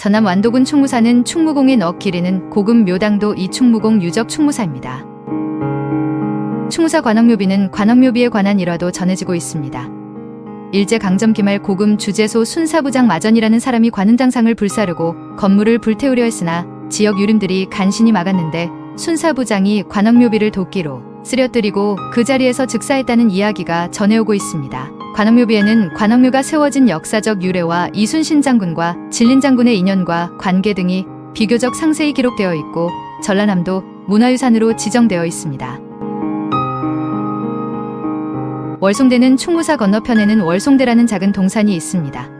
전남 완도군 충무사는 충무공에 넣 기르는 고급 묘당도 이 충무공 유적 충무사입니다. 충무사 관악묘비는 관악묘비에 관한 일화도 전해지고 있습니다. 일제 강점 기 말 고금 주재소 순사부장 마전이라는 사람이 관음장상을 불사르고 건물을 불태우려 했으나 지역 유림들이 간신히 막았는데 순사부장이 관악묘비를 도끼로 쓰려뜨리고 그 자리에서 즉사했다는 이야기가 전해오고 있습니다. 관악묘비에는 관악묘가 세워진 역사적 유래와 이순신 장군과 진린 장군의 인연과 관계 등이 비교적 상세히 기록되어 있고 전라남도 문화유산으로 지정되어 있습니다. 월송대는 충무사 건너편에는 월송대라는 작은 동산이 있습니다.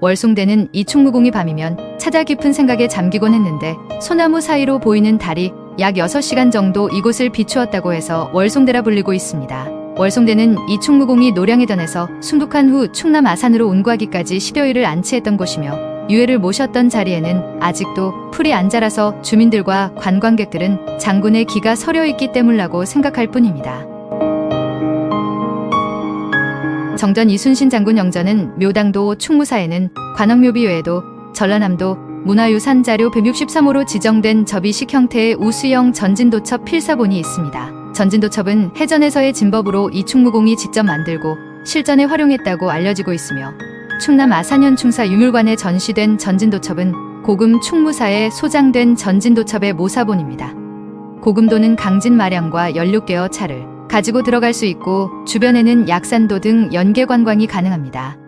월송대는 이 충무공이 밤이면 찾아 깊은 생각에 잠기곤 했는데 소나무 사이로 보이는 달이 약 6시간 정도 이곳을 비추었다고 해서 월송대라 불리고 있습니다. 월송대는 이 충무공이 노량에 전에서 순국한 후 충남 아산으로 운구하기까지 10여일을 안치했던 곳이며 유해를 모셨던 자리에는 아직도 풀이 안 자라서 주민들과 관광객들은 장군의 기가 서려 있기 때문이라고 생각할 뿐입니다. 정전 이순신 장군 영전은 묘당도 충무사에는 관악묘비 외에도 전라남도 문화유산 자료 163호로 지정된 접이식 형태의 우수형 전진도첩 필사본이 있습니다. 전진도첩은 해전에서의 진법으로 이 충무공이 직접 만들고 실전에 활용했다고 알려지고 있으며 충남 아산현 충사 유물관에 전시된 전진도첩은 고금 충무사에 소장된 전진도첩의 모사본입니다. 고금도는 강진 마량과 연륙되어 차를 가지고 들어갈 수 있고 주변에는 약산도 등 연계 관광이 가능합니다.